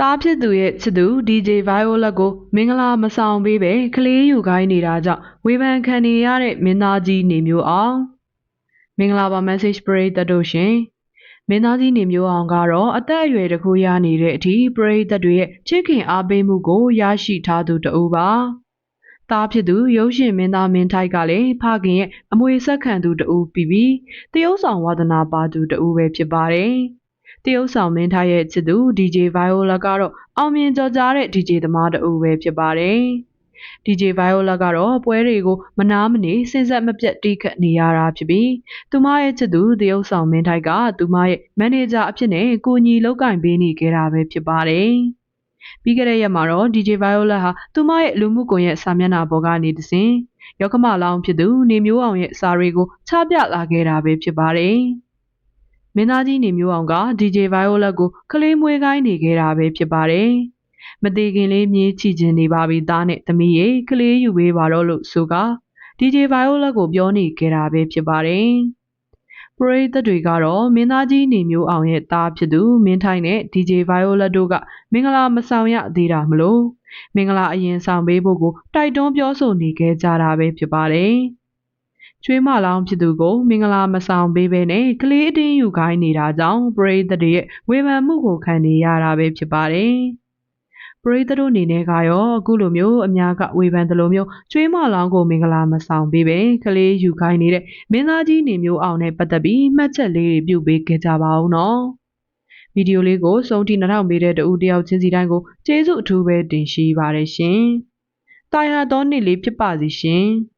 တားဖြစ်သူရဲ့ချစ်သူ DJ Violet ကိုမင်္ဂလာမဆောင်ပေးပဲကလေးယူခိုင်းနေတာကြောင့်ဝေဖန်ခံနေရတဲ့မင်းသားကြီးနေမျိုးအောင်မင်္ဂလာပါ message break တတို့ရှင်မင်းသားကြီးနေမျိုးအောင်ကတော့အသက်အရွယ်တစ်ခုရနေတဲ့အထိပရိသတ်တွေရဲ့ချစ်ခင်အားပေးမှုကိုရရှိထားသူတဦးပါသားဖြစ်သူရုပ်ရှင်မင်းသားမင်းထိုက်ကလည်းဖခင်ရဲ့အမွေဆက်ခံသူတဦးပြီးပြီးတရုတ်ဆောင်ဝါသနာပါသူတဦးပဲဖြစ်ပါတယ် တရုတ်ဆောင်မင်းထားရဲ့ချစ်သူ DJ Violet ကတော့အောင်မြင်ကြော်ကြားတဲ့ DJ သမားတဦးပဲဖြစ်ပါတယ်။ DJ Violet ကတော့ပွဲတွေကိုမနာမနေစင်ဆက်မပြတ်တီးခတ်နေရတာဖြစ်ပြီးသူမရဲ့ချစ်သူတရုတ်ဆောင်မင်းထိုက်ကသူမရဲ့မန်နေဂျာအဖြစ်နဲ့ကိုညီလောက်ကင်ပေးနေခဲ့တာပဲဖြစ်ပါတယ်။ပြီးခဲ့တဲ့ရက်မှာတော့ DJ Violet ဟာသူမရဲ့လူမှုကွန်ရက်စာမျက်နှာပေါ်ကနေတစဉ်ရောက်ခမလောင်ဖြစ်သူနေမျိုးအောင်ရဲ့စာတွေကိုချပြလာခဲ့တာပဲဖြစ်ပါတယ်။ မင်းသားကြီးနေမျိုးအောင်က DJ Violet ကိုကလေးမွေးခိုင်းနေခဲ့တာပဲဖြစ်ပါတယ်။မသေးခင်လေးမြေးချီခြင်းနေပါပြီသားနဲ့သမီးရဲ့ကလေးယူပေးပါတော့လို့ဆိုက DJ Violet ကိုပြောနေခဲ့တာပဲဖြစ်ပါတယ်။ပရိသတ်တွေကတော့မင်းသားကြီးနေမျိုးအောင်ရဲ့သားဖြစ်သူမင်းထိုင်းနဲ့ DJ Violet တို့ကမင်္ဂလာမဆောင်ရသေးတာမလို့မင်္ဂလာအရင်ဆောင်ပေးဖို့ကိုတိုက်တွန်းပြောဆိုနေခဲ့ကြတာပဲဖြစ်ပါတယ်။ ကျွေးမလောင်းဖြစ်သူကိုမင်္ဂလာမဆောင်ပေးဘဲနဲ့ကလေးအတင်းယူခိုင်းနေတာကြောင့်ပရိသတ်တွေရဲ့ဝေဖန်မှုကိုခံနေရတာပဲဖြစ်ပါတယ်။ပရိသတ်တို့အနေနဲ့ကရောအခုလိုမျိုးအများကဝေဖန်တယ်လို့မျိုးကျွေးမလောင်းကိုမင်္ဂလာမဆောင်ပေးပဲကလေးယူခိုင်းနေတဲ့မင်းသားကြီးနေမျိုးအောင်နဲ့ပတ်သက်ပြီးမှတ်ချက်လေးတွေပြုပေးခဲ့ကြပါဦးနော်။ဗီဒီယိုလေးကိုစုံတီနှထောင်ပေးတဲ့တူတယောက်ချင်းစီတိုင်းကိုကျေးဇူးအထူးပဲတင်ရှိပါတယ်ရှင်။တာယာတော်နေ့လေးဖြစ်ပါစီရှင်။